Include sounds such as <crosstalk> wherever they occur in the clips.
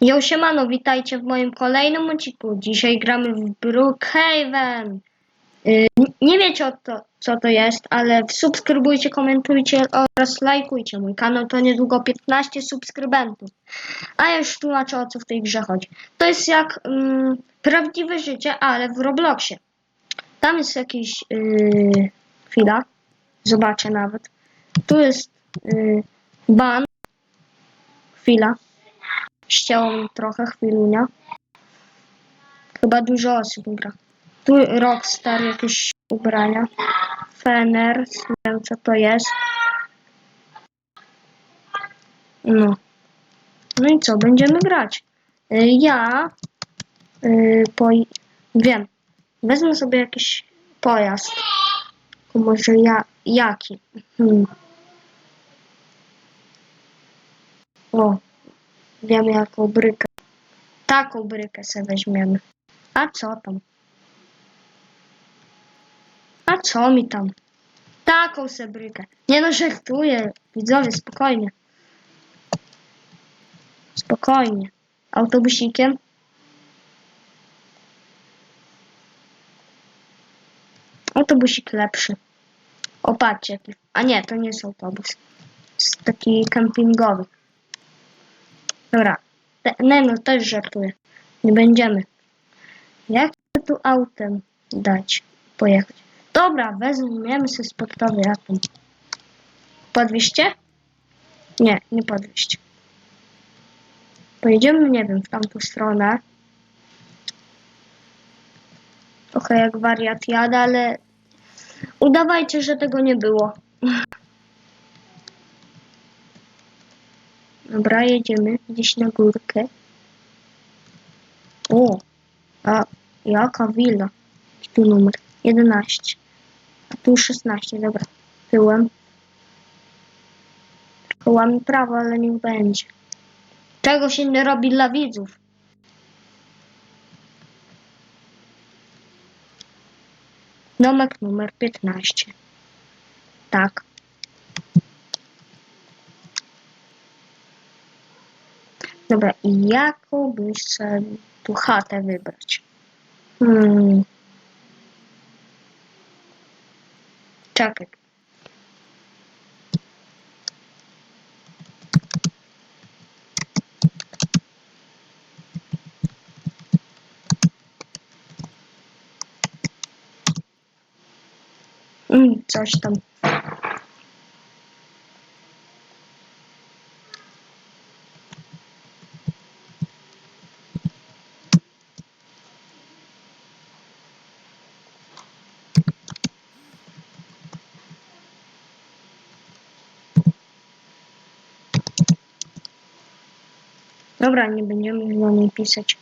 Yo, siemano, witajcie w moim kolejnym odcinku. Dzisiaj gramy w Brookhaven. N- nie wiecie to, co to jest, ale subskrybujcie, komentujcie oraz lajkujcie mój kanał. To niedługo 15 subskrybentów. A ja już tłumaczę, o co w tej grze chodzi. To jest jak mm, prawdziwe życie, ale w Robloxie. Tam jest jakiś... Yy, chwila. Zobaczę nawet. Tu jest yy, ban. Chwila. Ścięło mi trochę, chwilunia. Chyba dużo osób gra. Tu Rockstar, jakieś ubrania. Fener, nie wiem co to jest. No. No i co, będziemy grać. Y, Ja y, po... wiem. Wezmę sobie jakiś pojazd. Może ja... Jaki? Hmm. O, Wiem jaką brykę. Taką brykę sobie weźmiemy. A co tam? A co mi tam? Taką se brykę. Nie no, żartuję. Widzowie, spokojnie. Spokojnie. Autobusikiem? Autobusik lepszy. O, patrzcie. jaki- A nie, to nie jest autobus. Jest taki kempingowy. Dobra. Te, nie no, też żartuję. Nie będziemy. Jak tu autem dać? Pojechać. Dobra, weźmiemy sobie sportowy atom. Podwieźcie? Nie, nie podwieźć. Pojedziemy, nie wiem, w tamtą stronę. Trochę jak wariat jada, ale udawajcie, że tego nie było. Dobra, jedziemy gdzieś na górkę. O, a jaka willa? Tu numer 11. A tu 16, dobra. Tyłem. Kołami prawo, ale niech będzie. Czego się nie robi dla widzów? Domek numer 15. Tak. Dobra, i jaką byś sobie tu chatę wybrać? Hmm. Czekaj. Mm, coś tam. Dobra, nie będziemy do niej pisać.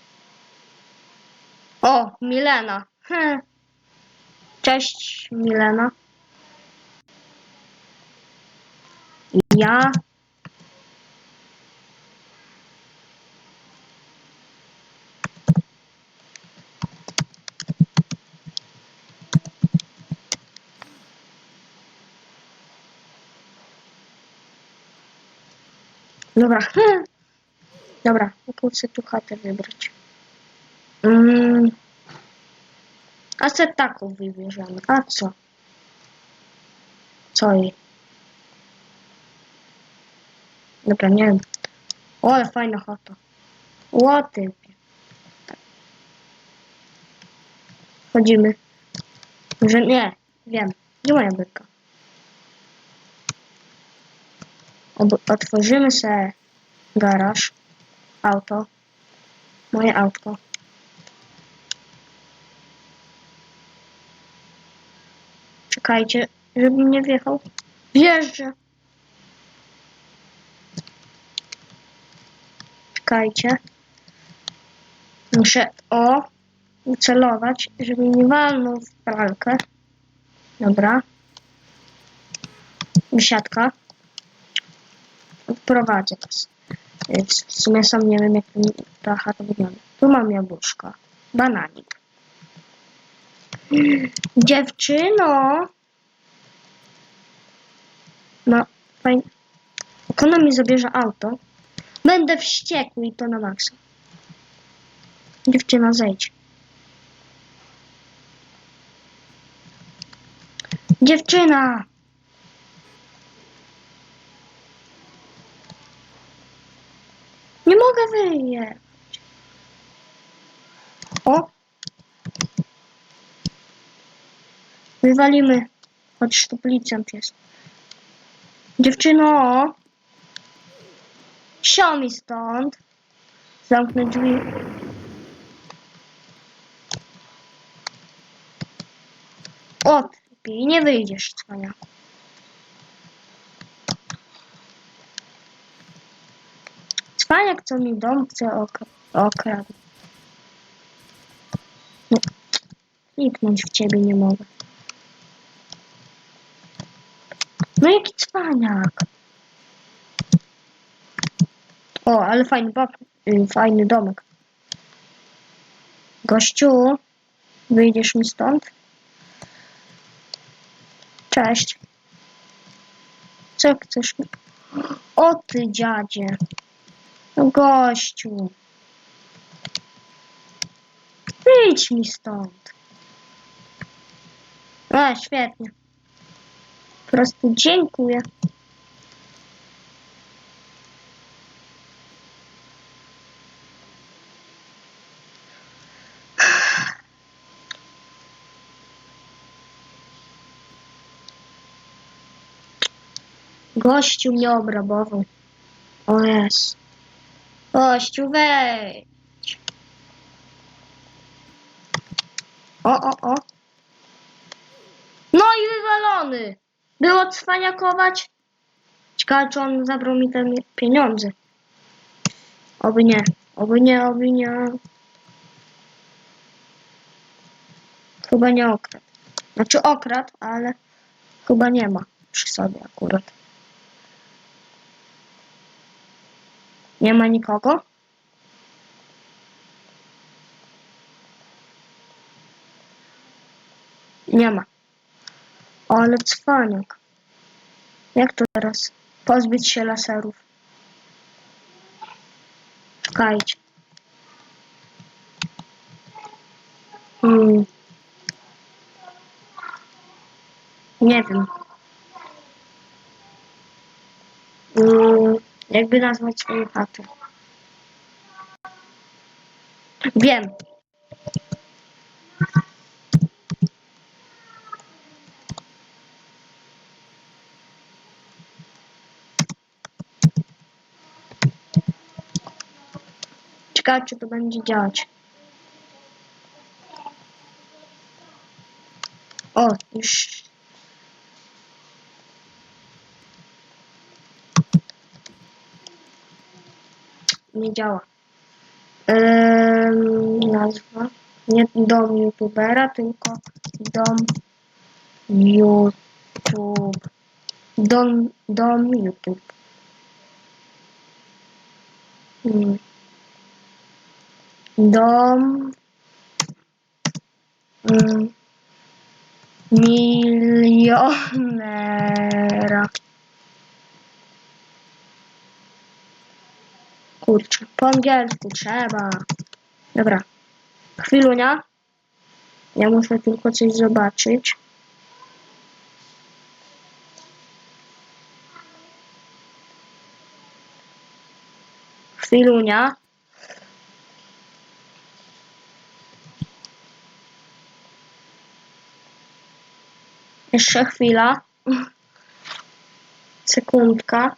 O, Milena. Hm. Cześć, Milena. Ja. Dobra. Hm. Dobra, chcę tu chatę wybrać? Mm. A se taką wybierzemy. A co? Co jej? Dobra, nie wiem. O, ale fajna chata. O, ty. Chodzimy. Może nie, wiem. Gdzie moja bryka? Otworzymy se garaż. Auto. Moje autko. Czekajcie, żeby nie wjechał. Wjeżdżę. Czekajcie. Muszę o ucelować, żeby nie walnął w pralkę. Dobra. Wysiadka. Odprowadzę was. Więc w sumie sam nie wiem, jak ta chata wygląda. Tu mam jabłuszka. Bananik. Dziewczyno! No, fajnie. Jak mi zabierze auto, będę wściekły i to na maksa. Dziewczyna, zejdź. Dziewczyna! Nie mogę wyjechać. O! Wywalimy. Choć tu policjant jest. Dziewczyno! Sio mi stąd. Zamknę drzwi. O, ty nie wyjdziesz, cwania. Cwaniak, co mi dom chce okra- okradł. No, kliknąć w ciebie nie mogę. No jaki cwaniak? O, ale fajny bab, y, fajny domek. Gościu, wyjdziesz mi stąd? Cześć. Co chcesz? O ty dziadzie. No gościu. Wyjdź mi stąd. A, świetnie. Po prostu dziękuję. Gościu mnie obrabował. O jest. Gościu wejdź. O, o, o. No i wywalony. Było cwaniakować. Ciekawe, czy on zabrał mi te pieniądze. Oby nie. Oby nie, oby nie. Chyba nie okradł. Znaczy okradł, ale chyba nie ma przy sobie akurat. Nie ma nikogo? Nie ma. Ale cwaniak. Jak to teraz? Pozbyć się laserów. Czekajcie. Hmm. Nie wiem. Jakby nazwać swoją chatę. Wiem. Ciekawe, czy to będzie działać. O, już. Nie działa. Ehm, nazwa. Nie dom youtubera, tylko dom YouTube. Dom, dom YouTube. Hmm. Dom mm, milionera. Kurczę, po angielsku trzeba. Dobra. Chwilunia. Ja muszę tylko coś zobaczyć. Chwilunia. Jeszcze chwila. Sekundka.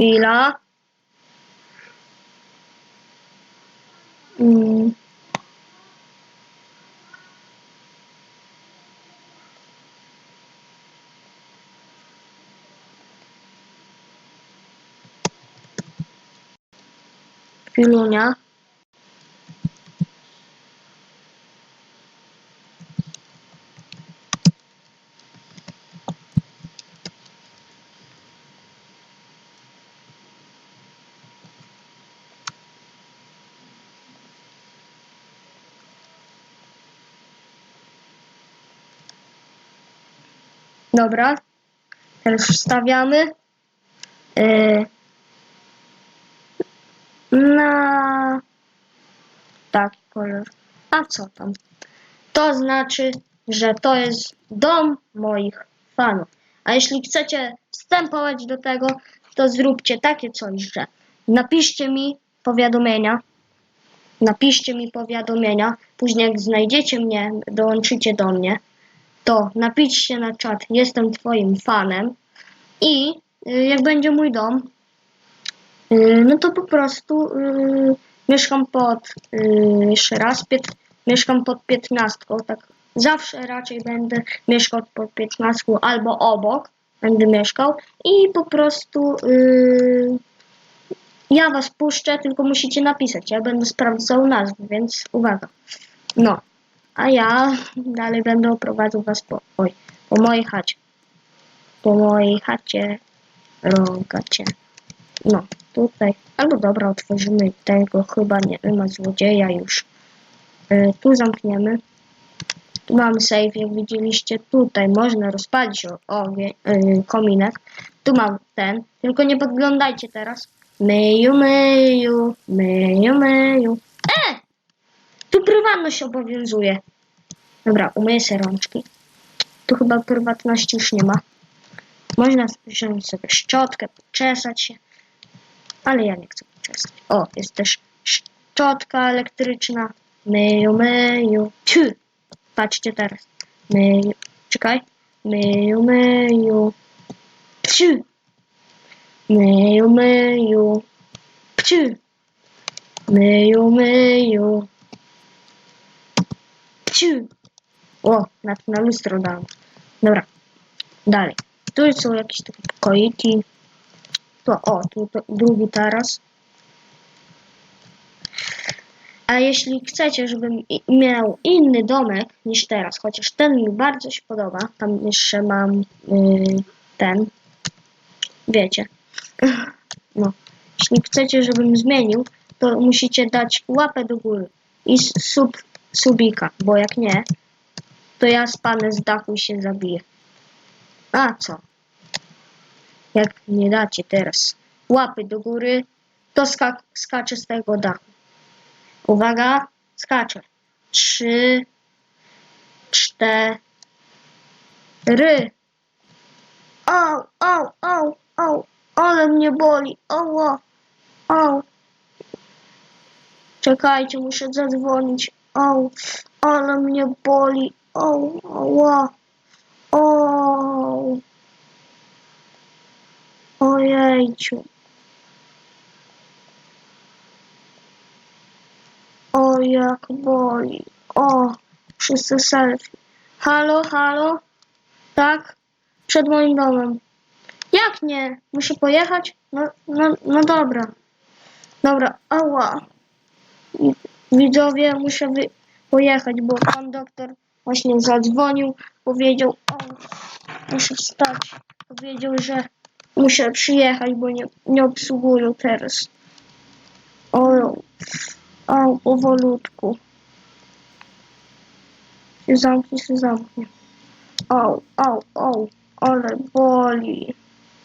Chwila. Mm. Dobra. Teraz wstawiamy. Yy, na taki kolor. A co tam? To znaczy, że to jest dom moich fanów. A jeśli chcecie wstępować do tego, to zróbcie takie coś, że napiszcie mi powiadomienia. Napiszcie mi powiadomienia. Później jak znajdziecie mnie, dołączycie do mnie, to napiszcie na czat, jestem twoim fanem. I y, jak będzie mój dom, y, no to po prostu y, mieszkam pod, jeszcze raz, mieszkam pod piętnastką, tak zawsze raczej będę mieszkał pod piętnastką albo obok będę mieszkał i po prostu ja was puszczę, tylko musicie napisać, ja będę sprawdzał nazwy, więc uwaga. No, a ja dalej będę oprowadzał was po, oj, po mojej chacie. Po mojej chacie, rogacie. No, tutaj. Albo dobra, otworzymy tego, chyba nie ma złodzieja już. Y, tu zamkniemy. Tu mamy save, jak widzieliście. Tutaj można rozpalić ogień, y, kominek. Tu mam ten, tylko nie podglądajcie teraz. Myju, myju, myju, myju. E! Tu prywatność obowiązuje. Dobra, umyję sobie rączki. Tu chyba prywatności już nie ma. Można wziąć sobie szczotkę, poczesać się. Ale ja nie chcę poczesać. O, jest też szczotka elektryczna. Myju, myju. Ciu! Patrzcie teraz. Myju. Czekaj. Myju, myju. Psiu. Myju, myju. Psiu. Myju, myju. Psiu. O, na, na lustro dałem. Dobra. Dalej. Tu są jakieś takie pokoiki. To, o, tu to, drugi taras. A jeśli chcecie, żebym miał inny domek niż teraz, chociaż ten mi bardzo się podoba, tam jeszcze mam y, ten, wiecie. No, jeśli chcecie, żebym zmienił, to musicie dać łapę do góry i sub, subika, bo jak nie, to ja spadnę z dachu i się zabiję. A co? Jak nie dacie teraz łapy do góry, to skak skaczę z tego dachu. Uwaga, skaczę. Trzy, cztery. Au, au, au, au, ale mnie boli. Ała, au. Czekajcie, muszę zadzwonić. Au, ale mnie boli. Au, ała. O. Ojejciu. O, jak boli. O, wszyscy selfie. Halo, halo? Tak? Przed moim domem. Jak nie? Muszę pojechać? No, no, no dobra. Dobra, ała. Widzowie, muszę pojechać, bo pan doktor właśnie zadzwonił, powiedział, o, muszę wstać. Powiedział, że muszę przyjechać, bo nie, nie obsługują teraz. O, o, powolutku. Się zamknie, się zamknie. O, o, o, ale boli.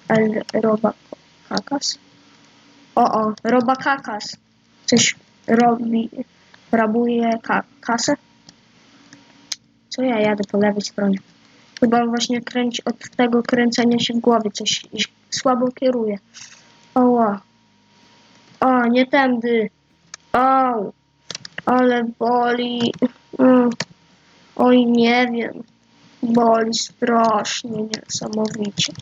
El Robakakas. O, o, Robakakas. Coś robi, rabuje ka kasę. Co ja jadę po lewej stronie? Chyba właśnie kręci od tego kręcenia się w głowie, coś słabo kieruje. Oła. O, nie tędy. Au. Ale boli. Mm. Oj, nie wiem. Boli strasznie, niesamowicie.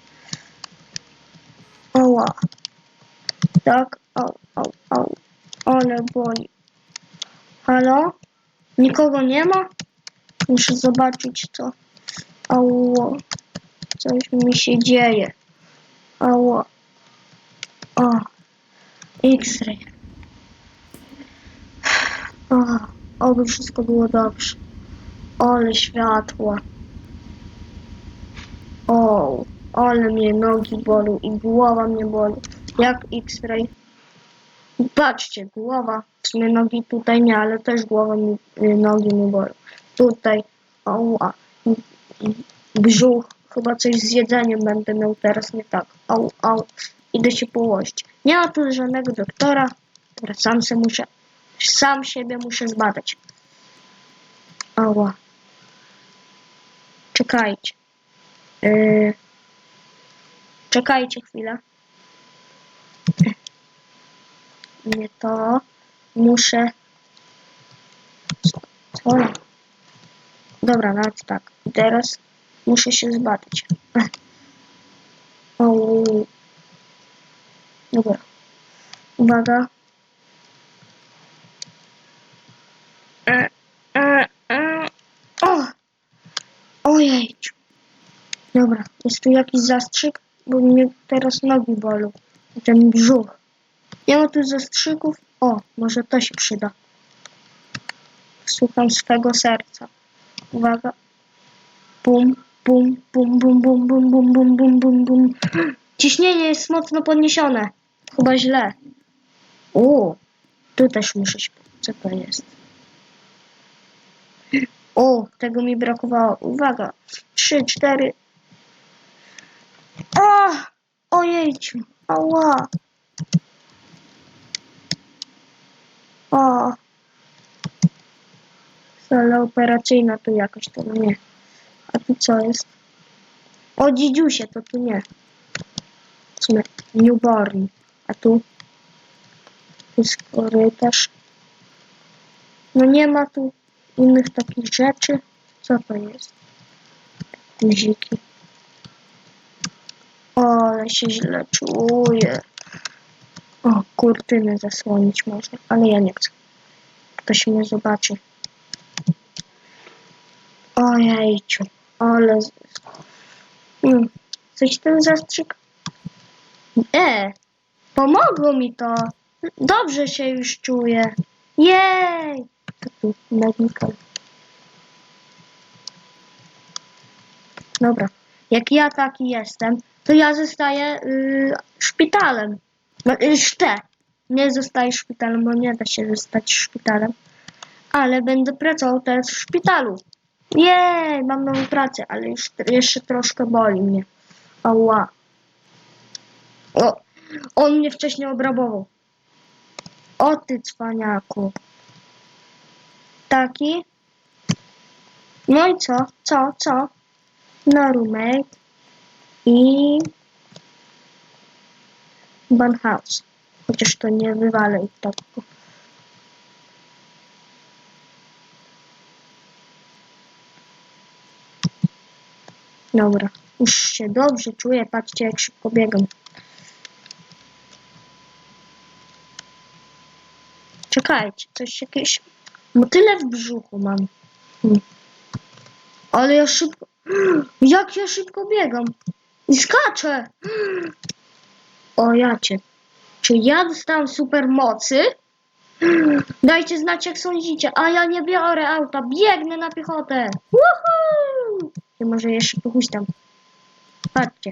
Oła. Tak, au, au, au. Ale boli. Halo? Nikogo nie ma? Muszę zobaczyć co. Ało. Coś mi się dzieje. Ało. O. X-ray. O, oby wszystko było dobrze. Ale światła. O, ale mnie nogi bolą i głowa mnie boli. Jak X-ray? Patrzcie, głowa. W sumie nogi tutaj nie, ale też głowa mi, y, nogi mi bolą. Tutaj, oła. Brzuch, chyba coś z jedzeniem będę miał teraz nie tak. Au, au. Idę się położyć. Nie ma tu żadnego doktora. Teraz sam se muszę, sam siebie muszę zbadać. Ała. Czekajcie. Yy. Czekajcie chwilę. Nie to. Muszę. Co? Dobra, nawet tak. I teraz muszę się zbadać. O. Dobra. Uwaga. E, e, e. O! Ojejciu. Dobra, jest tu jakiś zastrzyk, bo mnie teraz nogi bolą. Ten brzuch. Nie ma tu zastrzyków? O, może to się przyda. Słucham swego serca. Uwaga. Bum, bum, bum, bum, bum, bum, bum, bum, bum, bum, bum. Ciśnienie jest mocno podniesione. Chyba źle. O, tu też muszę się... Co to jest? O, tego mi brakowało. Uwaga. Trzy, cztery. O! Ojejciu. Ała. O. Sala operacyjna tu jakoś to no nie. A tu co jest? O dzidziusie, to tu nie. Newborn. A tu? Tu jest korytarz. No nie ma tu innych takich rzeczy. Co to jest? Guziki. O, ale się źle czuję. O, kurtynę zasłonić można, ale ja nie chcę. Ktoś mnie zobaczy. Ojejciu, ale... Mm, Coś ten zastrzyk... E, pomogło mi to. Dobrze się już czuję. Jej! Dobra, jak ja taki jestem, to ja zostaję y, szpitalem. No, y, szte. Nie zostaję szpitalem, bo nie da się zostać szpitalem. Ale będę pracował teraz w szpitalu. Jej, mam nową pracę, ale już jeszcze troszkę boli mnie. Ała. O, on mnie wcześniej obrabował. O ty cwaniaku. Taki? No i co? Co? Co? No roommate. I... Bunhouse. Chociaż to nie wywalę ich tak. Dobra. Już się dobrze czuję. Patrzcie jak szybko biegam. Czekajcie, coś jakieś... Motyle w brzuchu mam. Hmm. Ale ja szybko... <gasps> Jak ja szybko biegam. I skaczę. <gasps> O jacie. Czy ja dostałam supermocy? <gasps> Dajcie znać jak sądzicie. A ja nie biorę auta. Biegnę na piechotę. Woohoo! Ja może jeszcze pochuśtam. Patrzcie.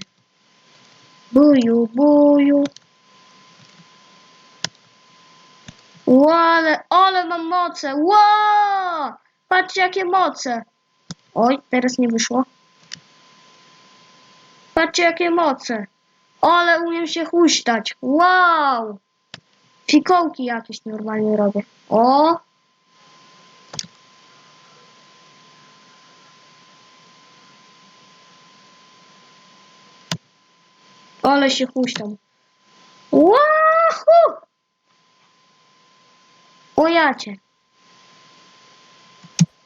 Buju, buju. Ale, ale mam moce. Ło! Patrzcie jakie moce. Oj, teraz nie wyszło. Patrzcie jakie moce. Ale umiem się huśtać. Wow! Fikołki jakieś normalnie robię. O! Ale się huśtam. Wahoo! O jacie.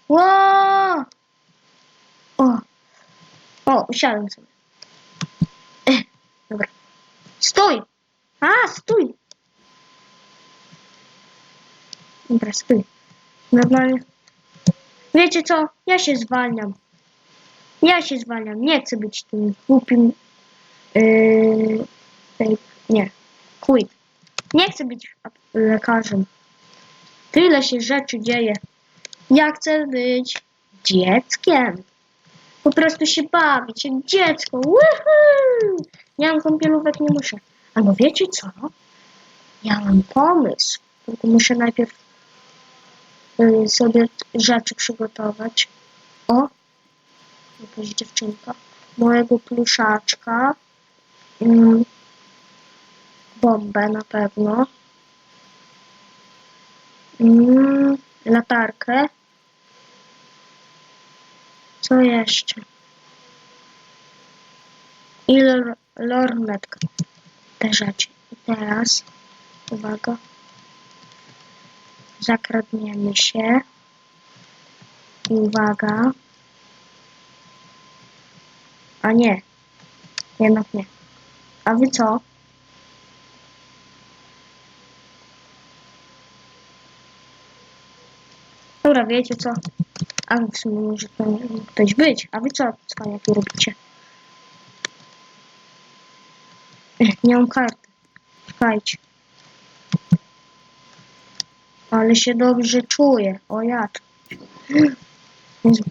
O! O, usiadłem sobie. Ech, dobra. Stój! A, stój! Dobra, stój. Normalnie. Wiecie co? Ja się zwalniam. Ja się zwalniam. Nie chcę być tym głupim. Yy, tej, nie. Quit. Nie chcę być lekarzem. Tyle się rzeczy dzieje. Ja chcę być dzieckiem. Po prostu się bawić jak dziecko. Woohoo! Nie mam kąpielówek, nie muszę. Albo wiecie co? Ja mam pomysł. Tylko muszę najpierw y, sobie rzeczy przygotować. O! Jakaś dziewczynka. mojego pluszaczka, mm, bombę na pewno, mm, latarkę, co jeszcze? I lor- lornetkę. Te rzeczy. I teraz, uwaga, zakradniemy się. Uwaga. A nie. Jednak nie. A wy co? Dobra, wiecie co? A w sumie może to ktoś być. A wy co, cwaniaki, robicie? Nie mam karty. Czekajcie. Ale się dobrze czuję. O ja. Więc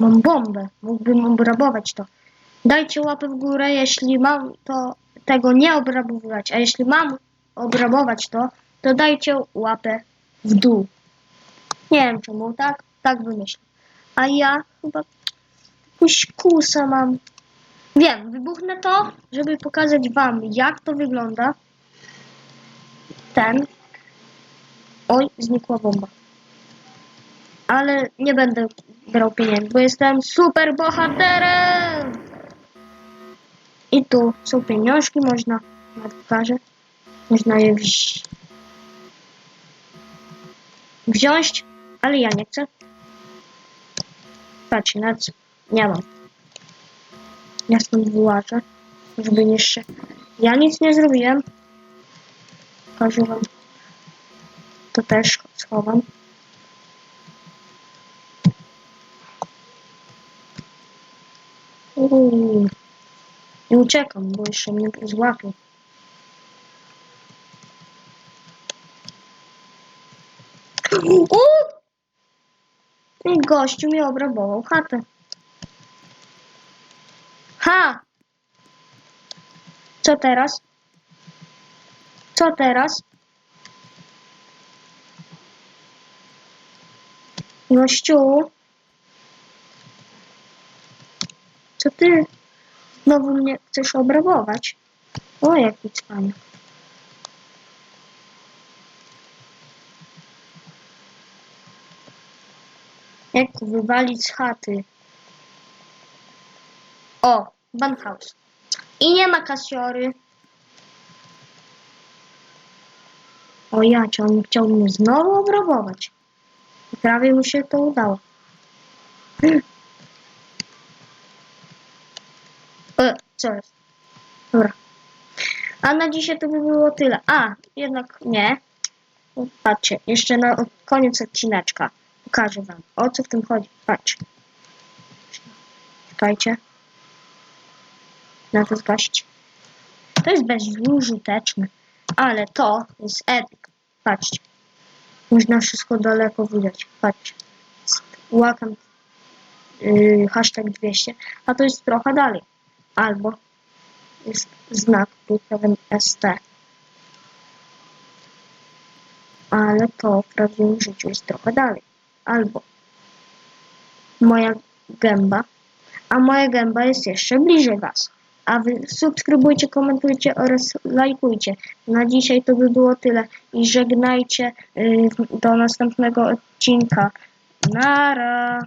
Mam bombę. Mógłbym obrabować to. Dajcie łapę w górę, jeśli mam to tego nie obrabować. A jeśli mam obrabować to, to dajcie łapę w dół. Nie wiem czemu, tak? Tak wymyślę. A ja chyba jakąś kusę mam. Wiem, wybuchnę to, żeby pokazać wam, jak to wygląda. Ten. Oj, znikła bomba. Ale nie będę brał pieniędzy, bo jestem super bohaterem! I tu są pieniążki, można, ja pokażę, można je wzi- wziąć, ale ja nie chcę. Patrzcie, na co, nie mam. Ja stąd wyłażę, żeby jeszcze... Ja nic nie zrobiłem. Pokażę wam. To też schowam. Uuu. Nie uciekam, bo jeszcze mnie złapią. I gościu mi obrabował chatę. Ha! Co teraz? Co teraz? Gościu? Co ty znowu mnie chcesz obrabować? O, jaki cwaniak. Jak wywalić z chaty? O, Banhaus. I nie ma kasiory. O jacie, on chciał mnie znowu obrabować. I prawie mu się to udało. E, co jest? Dobra. A na dzisiaj to by było tyle. A, jednak nie. Patrzcie, jeszcze na koniec odcineczka pokażę wam, o co w tym chodzi. Patrz. Czekajcie. Na to zgasić. To jest bezużyteczne, ale to jest epic. Patrzcie. Można wszystko daleko widać. Patrzcie. Łakam yy, hashtag 200, a to jest trochę dalej. Albo jest znak pewien ST. Ale to w prawdziwym życiu jest trochę dalej. Albo moja gęba, a moja gęba jest jeszcze bliżej Was. A Wy subskrybujcie, komentujcie oraz lajkujcie. Na dzisiaj to by było tyle i żegnajcie yy, do następnego odcinka. Nara!